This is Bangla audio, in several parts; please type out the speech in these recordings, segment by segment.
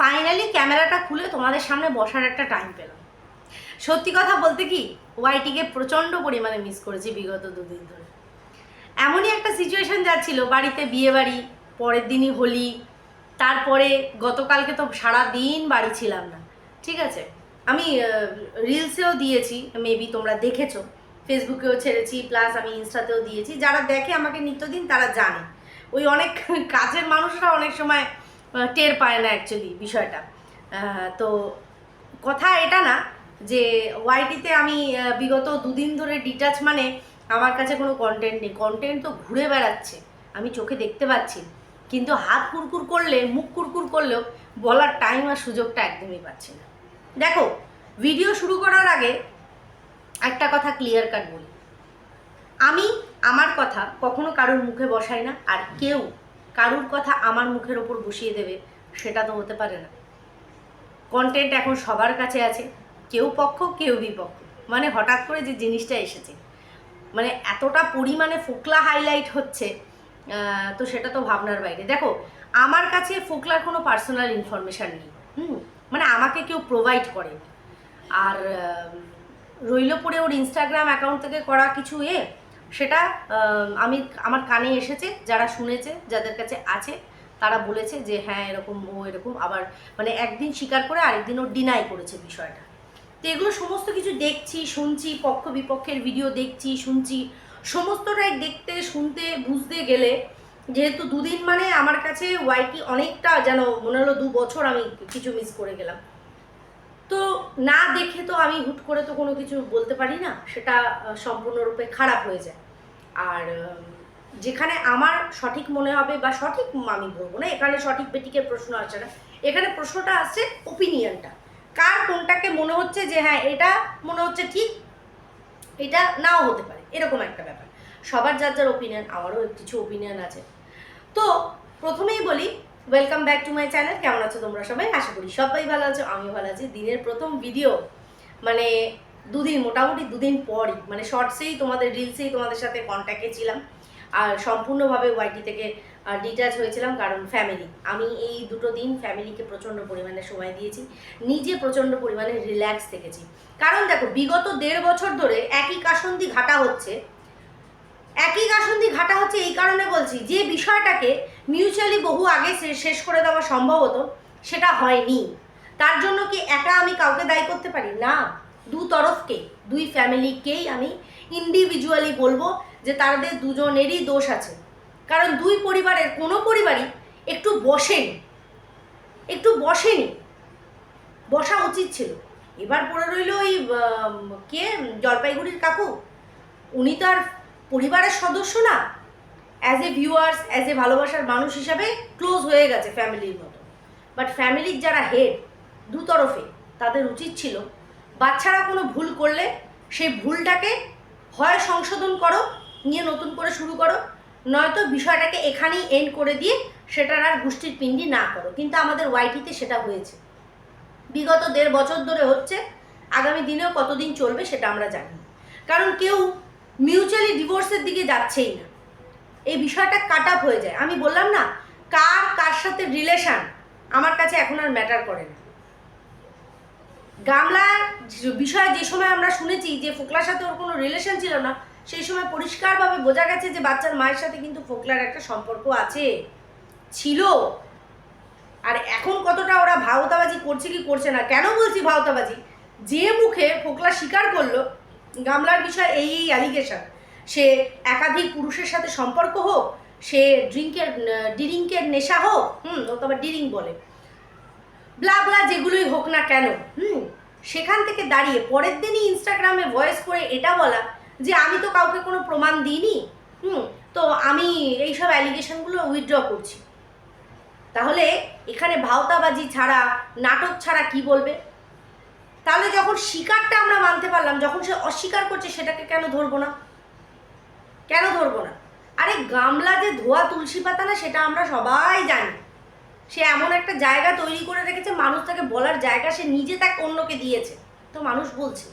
ফাইনালি ক্যামেরাটা খুলে তোমাদের সামনে বসার একটা টাইম পেলাম। সত্যি কথা বলতে কি ওয়াইটিকে প্রচণ্ড পরিমাণে মিস করেছি বিগত দুদিন ধরে। এমনই একটা সিচুয়েশন যাচ্ছিল, বাড়িতে বিয়ে বাড়ি পরের দিনই হোলি, তারপরে গতকালকে তো সারা দিন বাড়ি ছিলাম না, ঠিক আছে? আমি রিলসেও দিয়েছি মেবি তোমরা দেখেছ। ফেসবুকেও ছেড়েছি প্লাস আমি ইনস্টাতেও দিয়েছি। যারা দেখে আমাকে নিত্যদিন তারা জানে। ওই অনেক কাজের মানুষরা অনেক সময় টের পায় না অ্যাকচুয়ালি বিষয়টা। তো কথা এটা না যে ওয়াইটিতে আমি বিগত দুদিন ধরে ডিটাচ মানে আমার কাছে কোনো কন্টেন্ট নেই। কন্টেন্ট তো ঘুরে বেড়াচ্ছে, আমি চোখে দেখতে পাচ্ছি। কিন্তু হাত কুরকুর করলে, মুখ কুরকুর করলেও বলার টাইম আর সুযোগটা একদমই পাচ্ছি না। দেখো ভিডিও শুরু করার আগে একটা কথা ক্লিয়ার কাট বলি। আমি, আমার কথা কখনো কারোর মুখে বসাই না, আর কেউ কারুর কথা আমার মুখের ওপর বসিয়ে দেবে, সেটা তো হতে পারে না। কন্টেন্ট এখন সবার কাছে আছে, কেউ পক্ষ, কেউ বিপক্ষ। মানে হঠাৎ করে যে জিনিসটা এসেছে। মানে এতটা পরিমাণে ফোকলা হাইলাইট হচ্ছে তো সেটা তো ভাবনার বাইরে। দেখো, আমার কাছে ফোকলার কোনো পার্সোনাল ইনফরমেশান নেই। হুম? মানে আমাকে কেউ প্রোভাইড করেনি। আর রইল পরে ওর ইনস্টাগ্রাম অ্যাকাউন্ট থেকে করা কিছু এ সেটা আমি, আমার কানে এসেছে, যারা শুনেছে, যাদের কাছে আছে, তারা বলেছে যে হ্যাঁ এরকম, ও এরকম, আবার মানে একদিন স্বীকার করে আরেকদিন ও ডিনাই করেছে বিষয়টা। তো এগুলো সমস্ত কিছু দেখছি, শুনছি, পক্ষ বিপক্ষের ভিডিও দেখছি, শুনছি, সমস্তটাই দেখতে, শুনতে, বুঝতে গেলে যেহেতু দুদিন মানে আমার কাছে ওয়াইটি অনেকটা যেন মনে হলো দু বছর আমি কিছু মিস করে গেলাম। তো না দেখে তো আমি হুট করে তো কোনো কিছু বলতে পারি না, সেটা সম্পূর্ণরূপে খারাপ হয়ে যায়। আর যেখানে আমার সঠিক মনে হবে বা সঠিক আমি বলব না, এখানে সঠিক বেটিকের প্রশ্ন আসছে না। এখানে প্রশ্নটা আসছে ওপিনিয়নটা কার কোনটাকে মনে হচ্ছে যে হ্যাঁ এটা মনে হচ্ছে ঠিক, এটা নাও হতে পারে, এরকম একটা ব্যাপার। সবার যার যার ওপিনিয়ন আমারও কিছু ওপিনিয়ন আছে। তো প্রথমেই বলি welcome back to my channel কেমন আছো তোমরা সবাই? আশা করি সবাই ভালো আছো, আমিও ভালো আছি। দিনের প্রথম ভিডিও মানে দুদিন, মোটামুটি দুদিন পরই মানে শর্টসেই তোমাদের রিলসেই তোমাদের সাথে কন্ট্যাক্টে ছিলাম। আর সম্পূর্ণভাবে ওয়াইটি থেকে ডিটাচ হয়েছিলাম, কারণ ফ্যামিলি আমি এই দুটো দিন ফ্যামিলিকে প্রচণ্ড পরিমাণে সময় দিয়েছি, নিজে প্রচণ্ড পরিমাণে রিল্যাক্স থেকেছি। কারণ দেখো, বিগত দেড় বছর ধরে একই কাসন্দি ঘাটা হচ্ছে একই কাসন্দি ঘাটা হচ্ছে এই কারণে বলছি, যে বিষয়টাকে মিউচুয়ালি বহু আগে শেষ করে দেওয়া সম্ভব হতো, সেটা হয়নি। তার জন্য কি একা আমি কাউকে দায়ী করতে পারি? না। দু তরফকে, দুই ফ্যামিলিকেই আমি ইন্ডিভিজুয়ালি বলব যে তাদের দুজনেরই দোষ আছে। কারণ দুই পরিবারের কোনো পরিবারই একটু বসেনি। একটু বসেনি। বসা উচিত ছিল। এবার পড়ে রইল ওই কে? জলপাইগুড়ির কাকু। উনি তো আর পরিবারের সদস্য না as a viewers as a ভালোবাসার মানুষ হিসাবে ক্লোজ হয়ে গেছে ফ্যামিলির মতো। বাট ফ্যামিলির যারা হেড দু তরফে তাদের উচিত ছিল বাচ্চারা কোনো ভুল করলে সেই ভুলটাকে হয় সংশোধন করো, নিয়ে নতুন করে শুরু করো, নয়তো বিষয়টাকে এখানেই এন্ড করে দিয়ে সেটার আর গোষ্ঠীর পিণ্ডি না করো। কিন্তু আমাদের ওয়াইটিতে সেটা হয়েছে। বিগত দেড় বছর ধরে হচ্ছে, আগামী দিনেও কতদিন চলবে সেটা আমরা জানি কারণ কেউ মিউচুয়ালি ডিভোর্সের দিকে যাচ্ছেই না। এই বিষয়টা কাট আপ হয়ে যায়। আমি বললাম না, কার কার সাথে রিলেশন আমার কাছে এখন আর ম্যাটার করে না। গামলার বিষয়ে যে সময় আমরা শুনেছি যে ফোকলার সাথে ওর কোনো রিলেশন ছিল না, সেই সময় পরিষ্কারভাবে বোঝা গেছে যে বাচ্চার মায়ের সাথে কিন্তু ফোকলার একটা সম্পর্ক আছে, ছিল। আর এখন কতটা ওরা ভাওতাবাজি করছে কি করছে না, কেন বলছি ভাওতাবাজি? যে মুখে ফোকলা স্বীকার করল গামলার বিষয়ে এই এই অ্যালিগেশন সে একাধিক পুরুষের সাথে সম্পর্ক হোক, সে ড্রিঙ্কের, ডিরিঙ্কের নেশা হোক, হুম, ও তো আবার ডিরিং বলে। ব্লা ব্লা যেগুলোই হোক না কেন, হুম, সেখান থেকে দাঁড়িয়ে পরের দিনই ইনস্টাগ্রামে ভয়েস করে এটা বলা যে আমি তো কাউকে কোনো প্রমাণ দিইনি, হুম, তো আমি এইসব অ্যালিগেশনগুলো উইথড্র করছি। তাহলে এখানে ভাওতাবাজি ছাড়া, নাটক ছাড়া কি বলবে? তাহলে যখন শিকারটা আমরা মানতে পারলাম, যখন সে অস্বীকার করছে, সেটাকে কেন ধরবো না? কেন ধরবো না? আরে গামলা যে ধোয়া তুলসী পাতা না, সেটা আমরা সবাই জানি। সে এমন একটা জায়গা তৈরি করে রেখেছে, মানুষ তাকে বলার জায়গা সে নিজে তাকে অন্যকে দিয়েছে। তো মানুষ বলছে,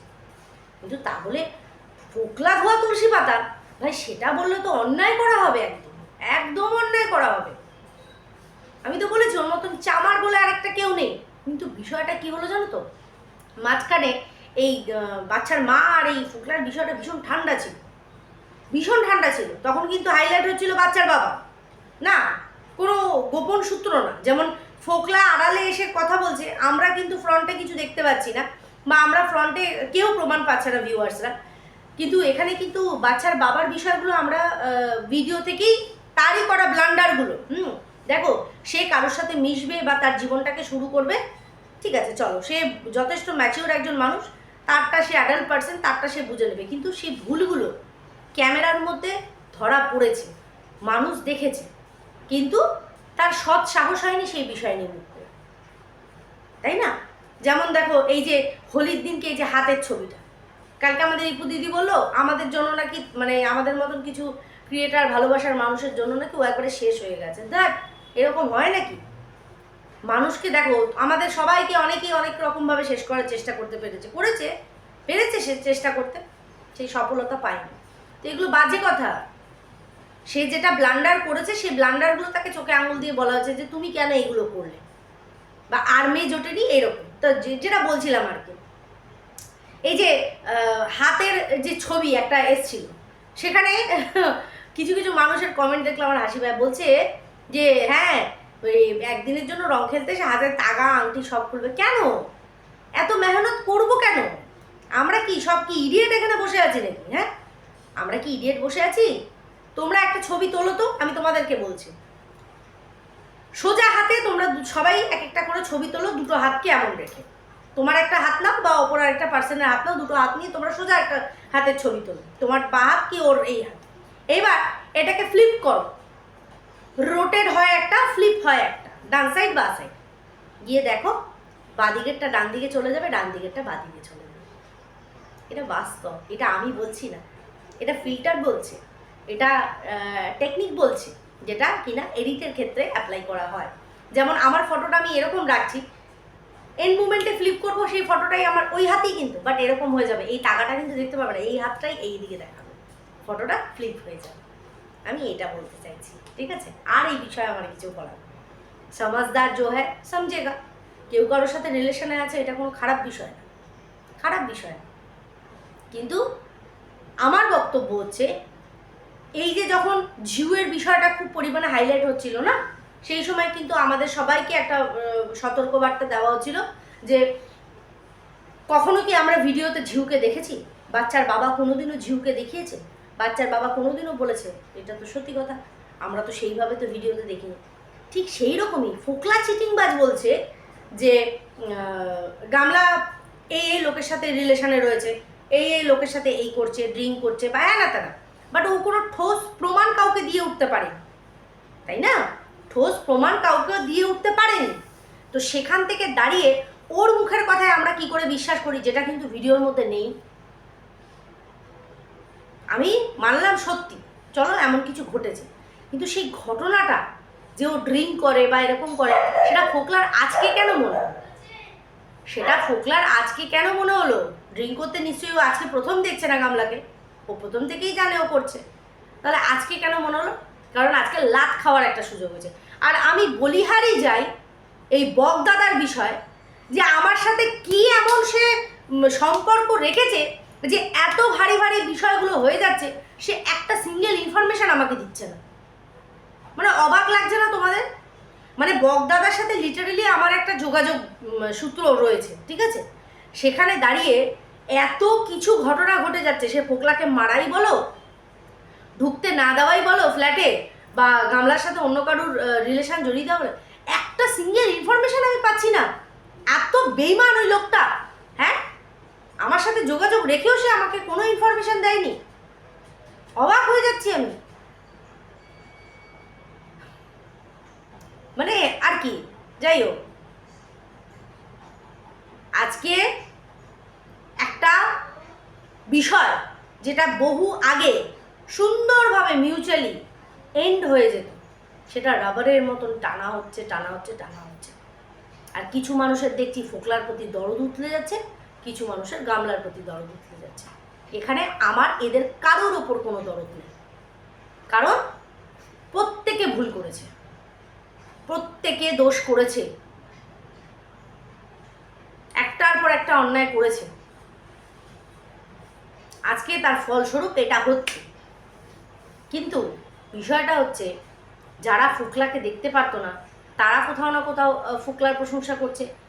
কিন্তু তাহলে ফোকলা ধোয়া তুলসী পাতা? ভাই, সেটা বললে তো অন্যায় করা হবে একদম একদম অন্যায় করা হবে। আমি তো বলেছি, ওর মতন চামার বলে আরেকটা কেউ নেই। কিন্তু বিষয়টা কি হলো জানো তো? মাঝখানে এই বাচ্চার মা আর এই ফুকলার বিষয়টা ভীষণ ঠান্ডা ছিল। ভীষণ ঠান্ডা ছিল। তখন কিন্তু হাইলাইট হচ্ছিল বাচ্চার বাবা। না, কোনো গোপন সূত্র না। যেমন ফোকলা আড়ালে এসে কথা বলছে, আমরা কিন্তু ফ্রন্টে কিছু দেখতে পাচ্ছি না, বা আমরা ফ্রন্টে কেউ প্রমাণ পাচ্ছে না ভিউয়ার্সরা কিন্তু এখানে কিন্তু বাচ্চার বাবার বিষয়গুলো আমরা ভিডিও থেকেই তারই করা ব্লান্ডারগুলো হুম, দেখো, সে কারোর সাথে মিশবে বা তার জীবনটাকে শুরু করবে ঠিক আছে, চলো। সে যথেষ্ট ম্যাচিওর একজন মানুষ, তারটা সে অ্যাডাল্ট পার্সন তারটা সে বুঝে নেবে। কিন্তু সেই ভুলগুলো ক্যামেরার মধ্যে ধরা পড়েছে, মানুষ দেখেছে। কিন্তু তার সৎ সাহস হয়নি সেই বিষয় নিয়ে মুখ করে। তাই না? যেমন দেখো, এই যে হোলির দিনকে এই যে হাতের ছবিটা। কালকে আমাদের ইপু দিদি বলল, আমাদের জন্য নাকি মানে আমাদের মতন কিছু ক্রিয়েটার ভালোবাসার মানুষের জন্য নাকি ও একবারে শেষ হয়ে গেছে। দেখ, এরকম হয় নাকি? মানুষকে দেখো, আমাদের সবাইকে অনেকেই অনেক রকমভাবে শেষ করার চেষ্টা করতে পেরেছে। করেছে, পেরেছে সে চেষ্টা করতে, সেই সফলতা পায়নি। তো এগুলো বাজে কথা। সে যেটা ব্লান্ডার করেছে, সেই ব্লান্ডারগুলো তাকে চোখে আঙুল দিয়ে বলা হয়েছে যে, তুমি কেন এগুলো করলে? বা আর মেয়ে জোটেনি? এরকম। তো যেটা বলছিলাম আর কি। এই যে হাতের যে ছবি, একটা এসছিল সেখানে কিছু কিছু মানুষের কমেন্ট দেখলে আমার হাসি পায় বলছে যে হ্যাঁ ওই একদিনের জন্য রং খেলতে এসে হাতের তাগা, আংটি সব খুলবে। কেন? এত মেহনত করব কেন? আমরা কি সব কি ইডিয়েট এখানে বসে আছি নাকি হ্যাঁ? আমরা কি ইডিয়েট বসে আছি? তোমরা একটা ছবি তোলো তো, আমি তোমাদেরকে বলছি। সোজা হাতে তোমরা সবাই এক একটা করে ছবি তোলো, দুটো হাতকে এমন রেখে। তোমার একটা হাত নাও বা অপর একটা পার্সনের হাত নাও, দুটো হাত নিয়ে তোমরা সোজা একটা হাতের ছবি তোলো। তোমার বা হাত কি ওর এই হাত? এবার এটাকে ফ্লিপ করো। রোটেট হয় একটা ফ্লিপ হয় একটা। ডান সাইড বা সাইড গিয়ে দেখো, বাঁ দিকেরটা ডান দিকে চলে যাবে, ডান দিকেরটা বাঁ দিকে চলে যাবে। এটা বাস্তব, এটা আমি বলছি না। এটা ফিল্টার বলছে, এটা টেকনিক বলছে, যেটা কিনা এডিটের ক্ষেত্রে অ্যাপ্লাই করা হয়। যেমন আমার ফটোটা আমি এরকম রাখছি এন্ড মুমেন্টে ফ্লিপ করব, সেই ফটোটাই আমার ওই হাতেই কিন্তু বাট এরকম হয়ে যাবে। এই টাকাটা কিন্তু দেখতে পাবে না, এই হাতটাই এই দিকে দেখাবে। ফটোটা ফ্লিপ হয়ে যাবে। আমি এটা বলতে চাইছি, ঠিক আছে? আর এই বিষয়ে আমার কিছু বলার সমাজদার জো হ্যাঁ সমঝেগা। কেউ কারোর সাথে রিলেশনে আছে, এটা কোনো খারাপ বিষয় না। খারাপ বিষয় না। কিন্তু আমার বক্তব্য হচ্ছে, এই যে যখন ঝিউয়ের বিষয়টা খুব পরিমাণে হাইলাইট হচ্ছিল না, সেই সময় কিন্তু আমাদের সবাইকে একটা সতর্কবার্তা দেওয়া হচ্ছিল যে, কখনো কি আমরা ভিডিওতে ঝিউকে দেখেছি? বাচ্চার বাবা কোনোদিনও ঝিউকে দেখিয়েছে? বাচ্চার বাবা কোনোদিনও বলেছে, এটা তো সত্যি কথা, আমরা তো সেইভাবে তো ভিডিওতে দেখিনি। ঠিক সেই রকমই ফোকলা চিটিংবাজ বলছে যে গামলা এই এই লোকের সাথে রিলেশনে রয়েছে এই এই লোকের সাথে এই করছে ড্রিঙ্ক করছে, বা হ্যাঁ না তারা বাট ও কোনো ঠোস প্রমাণ কাউকে দিয়ে উঠতে পারে তাই না? ঠোস প্রমাণ কাউকে দিয়ে উঠতে পারেনি তো সেখান থেকে দাঁড়িয়ে ওর মুখের কথায় আমরা কি করে বিশ্বাস করি, যেটা কিন্তু ভিডিওর মধ্যে নেই। আমি মানলাম সত্যি। চলো এমন কিছু ঘটেছে। কিন্তু সেই ঘটনাটা যে ও ড্রিঙ্ক করে বা এরকম করে, সেটা ফোকলার আজকে কেন মনে হলো? সেটা ফোকলার আজকে কেন মনে হলো? ড্রিঙ্ক করতে নিশ্চয়ই ও আজকে প্রথম দেখছে না গামলাকে। ও প্রথম থেকেই জানে ও করছে। তাহলে আজকে কেন মনে হলো? কারণ আজকে লাত খাওয়ার একটা সুযোগ হয়েছে। আর আমি বলিহারি যাই এই বগদাদার বিষয় যে আমার সাথে কি এমন সে সম্পর্ক রেখেছে যে এত ভারী ভারী বিষয়গুলো হয়ে যাচ্ছে, সে একটা সিঙ্গেল ইনফরমেশন আমাকে দিচ্ছে না। মানে অবাক লাগছে না তোমাদের? মানে বগদাদার সাথে লিটারেলি আমার একটা যোগাযোগ সূত্র রয়েছে, ঠিক আছে? সেখানে দাঁড়িয়ে এত কিছু ঘটনা ঘটে যাচ্ছে, সে ফোকলাকে মারাই বলো, ঢুকতে না দেওয়াই বলো ফ্ল্যাটে বা গামলার সাথে অন্য কারোর রিলেশন জড়িয়ে দেওয়া একটা সিঙ্গেল ইনফরমেশন আমি পাচ্ছি না। এত বেইমান ওই লোকটা হ্যাঁ? আমার সাথে যোগাযোগ রেখেও সে আমাকে কোনো ইনফরমেশন দেয়নি। অবাক হয়ে যাচ্ছি আমি। মানে আর কি, যাই হোক। আজকে একটা বিষয় যেটা বহু আগে সুন্দরভাবে মিউচুয়ালি এন্ড হয়ে যেত। সেটা রাবারের মতন টানা হচ্ছে টানা হচ্ছে টানা হচ্ছে। আর কিছু মানুষের দেখছি ফোকলার প্রতি দরদ উতলে যাচ্ছে। কিছু মানুষের গামলার প্রতি দরদ উতলে যাচ্ছে। এখানে আমার এদের কারোর ওপর কোনো দরদ নেই। কারণ প্রত্যেকে ভুল করেছে। প্রত্যেকে দোষ করেছে। একটার পর একটা অন্যায় করেছে। আজকে তার ফলস্বরূপ এটা হচ্ছে। কিন্তু বিষয়টা হচ্ছে, যারা ফুকলাকে দেখতে পারতো না, তারা কোথাও না কোথাও ফুকলার প্রশংসা করছে।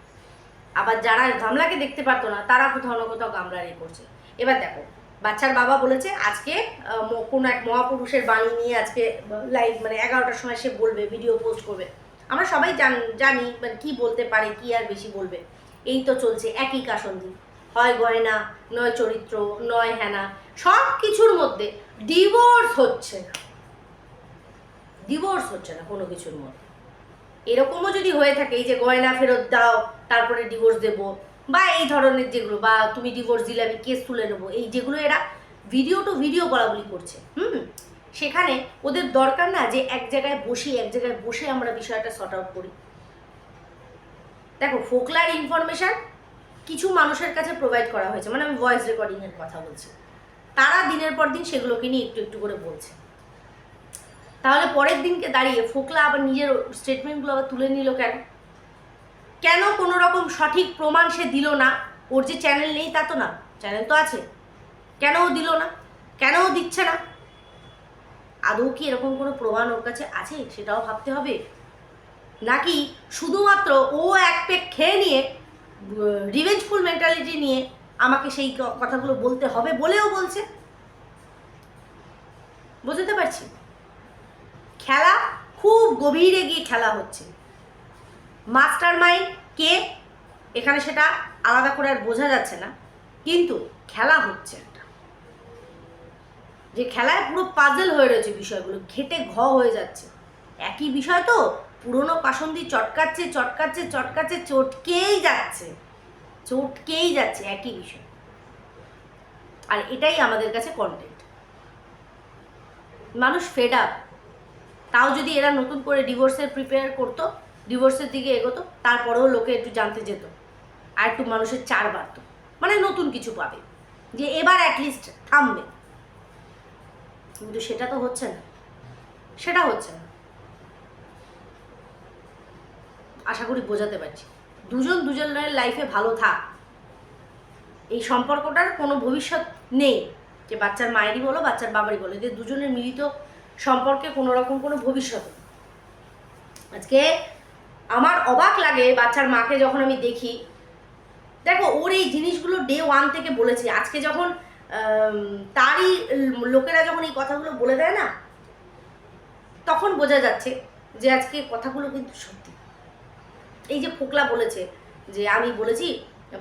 আবার যারা গামলাকে দেখতে পারতো না, তারা কোথাও না কোথাও গামলার এ করছে। এবার দেখো, বাচ্চার বাবা বলেছে, আজকে কোনো এক মহাপুরুষের বাণী নিয়ে আজকে লাইভ মানে এগারোটার সময় সে বলবে ভিডিও পোস্ট করবে। আমরা সবাই জান, জানি মানে কি বলতে পারে, কি আর বেশি বলবে। এই তো চলছে, একই কাসন্দি হয় গয়না, নয় চরিত্র, নয় হেনা, সব কিছুর মধ্যে ডিভোর্স হচ্ছে না। ডিভোর্স হচ্ছে না কোনো কিছুর মধ্যে। এরকমও যদি হয়ে থাকে, এই যে গয়না ফেরত দাও, তারপরে ডিভোর্স দেবো, বা এই ধরনের যেগুলো, বা তুমি ডিভোর্স দিলে আমি কেস তুলে নেব, এই যেগুলো এরা ভিডিও টু ভিডিও বলাবলি করছে, হুম? সেখানে ওদের দরকার না যে এক জায়গায় বসি এক জায়গায় বসে আমরা বিষয়টা সর্ট আউট করি। দেখো, ফোকলার ইনফরমেশন কিছু মানুষের কাছে প্রোভাইড করা হয়েছে মানে আমি ভয়েস রেকর্ডিংয়ের কথা বলছি। তারা দিনের পর দিন সেগুলোকে নিয়ে একটু একটু করে বলছে। তাহলে পরের দিনকে দাঁড়িয়ে ফোকলা আবার নিজের স্টেটমেন্টগুলো আবার তুলে নিল কেন? কেন কোনো রকম সঠিক প্রমাণ সে দিল না? ওর যে চ্যানেল নেই তা তো না চ্যানেল তো আছে। কেন ও দিল না? কেন ও দিচ্ছে না? আদৌ কি এরকম কোনো প্রমাণ ওর কাছে আছে? সেটাও ভাবতে হবে। নাকি শুধুমাত্র ও এক পেক খেয়ে নিয়ে রিভেঞ্জফুল মেন্টালিটি নিয়ে আমাকে সেই কথাগুলো বলতে হবে বলেও বলছে? বুঝতে পারছি? খেলা খুব গভীরে গিয়ে খেলা হচ্ছে। মাস্টার মাইন্ড কে? এখানে সেটা আলাদা করে আর বোঝা যাচ্ছে না, কিন্তু খেলা হচ্ছে একটা। যে খেলায় পুরো পাজেল হয়ে রয়েছে বিষয়গুলো, ঘেটে ঘ হয়ে যাচ্ছে। একই বিষয় তো, পুরনো কাসন্দি চটকাচ্ছে চটকাচ্ছে চটকাচ্ছে, চটকেই যাচ্ছে। চটকেই যাচ্ছে, একই বিষয়। আর এটাই আমাদের কাছে কন্টেন্ট মানুষ ফেড আপ তাও যদি এরা নতুন করে ডিভোর্সের প্রিপেয়ার করতো ডিভোর্সের দিকে এগোতো, তারপরেও লোকে একটু জানতে যেত। আর একটু মানুষের চার বাড়তো। মানে নতুন কিছু পাবে। যে এবার অ্যাটলিস্ট থামবে। কিন্তু সেটা তো হচ্ছে না। সেটা হচ্ছে না। আশা করি বোঝাতে পারছি। দুজন দুজনের লাইফে ভালো থাক। এই সম্পর্কটার কোনো ভবিষ্যৎ নেই। যে বাচ্চার মায়েরই বলো, বাচ্চার বাবারই বলো। যে দুজনের মিলিত সম্পর্কে কোনো রকম কোনো ভবিষ্যৎ আজকে আমার অবাক লাগে বাচ্চার মাকে যখন আমি দেখি। দেখো, ওর এই জিনিসগুলো ডে ওয়ান থেকে বলেছি। আজকে যখন তারই লোকেরা যখন এই কথাগুলো বলে দেয় না, তখন বোঝা যাচ্ছে যে আজকে কথাগুলো কিন্তু সত্যি। এই যে ফোকলা বলেছে যে আমি বলেছি,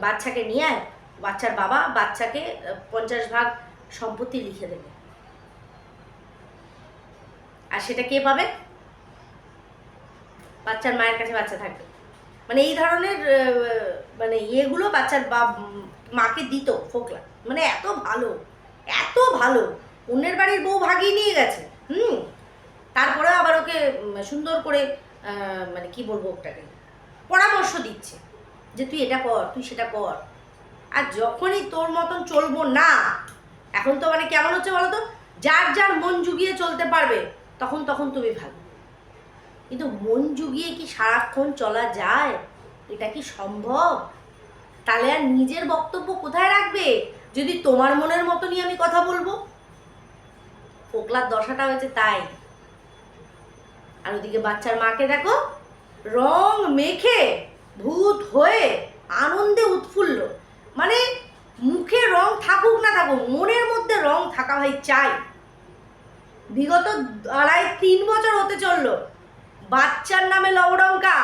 বাচ্চাকে নিয়ে আয়, বাচ্চার বাবা বাচ্চাকে পঞ্চাশ ভাগ সম্পত্তি লিখে দেবে। আর সেটা কে পাবে? বাচ্চার মায়ের কাছে বাচ্চা থাকবে। মানে এই ধরনের মানে ইয়েগুলো বাচ্চার বাপ মাকে দিত ফোকলা। মানে এত ভালো এত ভালো। অন্যের বাড়ির বউ ভাগিয়ে নিয়ে গেছে, হুম? তারপরে আবার ওকে সুন্দর করে মানে কি বলব ওটাকে, পরামর্শ দিচ্ছে যে তুই এটা কর, তুই সেটা কর। আর যখনই তোর মতন চলবো না, এখন তো মানে কেমন হচ্ছে বলো তো যার যার মন জুগিয়ে চলতে পারবে তখন তখন তুমি ভালো কিন্তু মন জুগিয়ে কি সারাক্ষণ চলা যায়? এটা কি সম্ভব? তাহলে আর নিজের বক্তব্য কোথায় রাখবে? যদি তোমার মনের মতনই আমি কথা বলব? ফোকলার দশাটা হয়েছে তাই। আর ওদিকে বাচ্চার মাকে দেখো, রং মেখে, ভূত হয়ে, আনন্দে উৎফুল্ল। মানে মুখে রং থাকুক না থাকুক, মনের মধ্যে রং থাকা ভাই চাই। বিগত আড়াই তিন বছর হতে চলল। বাচ্চার নামে লবডঙ্কা।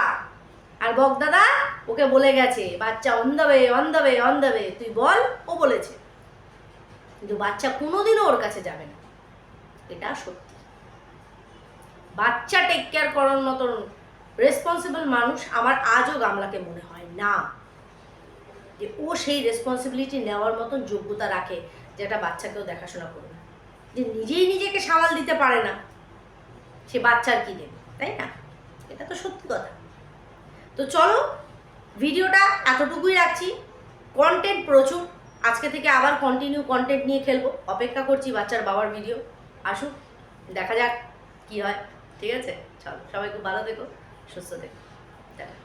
আর বকদাদা ওকে বলে গেছে, বাচ্চা অন্ধবে অন্ধবে অন্ধবে, তুই বল, ও বলেছে। কিন্তু বাচ্চা কোনোদিনও ওর কাছে যাবে না। এটা সত্যি। বাচ্চা টেক কেয়ার করার মতন রেসপন্সিবল মানুষ আমার আজও গামলাকে মনে হয় না। যে ও সেই রেসপন্সিবিলিটি নেওয়ার মতন যোগ্যতা রাখে, যেটা বাচ্চাকেও দেখাশোনা করবে। যে নিজেই নিজেকে সামাল দিতে পারে না, সে বাচ্চার কি দেবে, তাই না? এটা তো সত্যি কথা। তো চলো, ভিডিওটা এতটুকুই রাখছি। কন্টেন্ট প্রচুর। আজকে থেকে আবার কন্টিনিউ কন্টেন্ট নিয়ে খেলব। অপেক্ষা করছি বাচ্চার বাবার ভিডিও আসুক, দেখা যাক কি হয়। ঠিক আছে? চলো, সবাই খুব ভালো থেকো, সুস্থ থেকো। টাটা।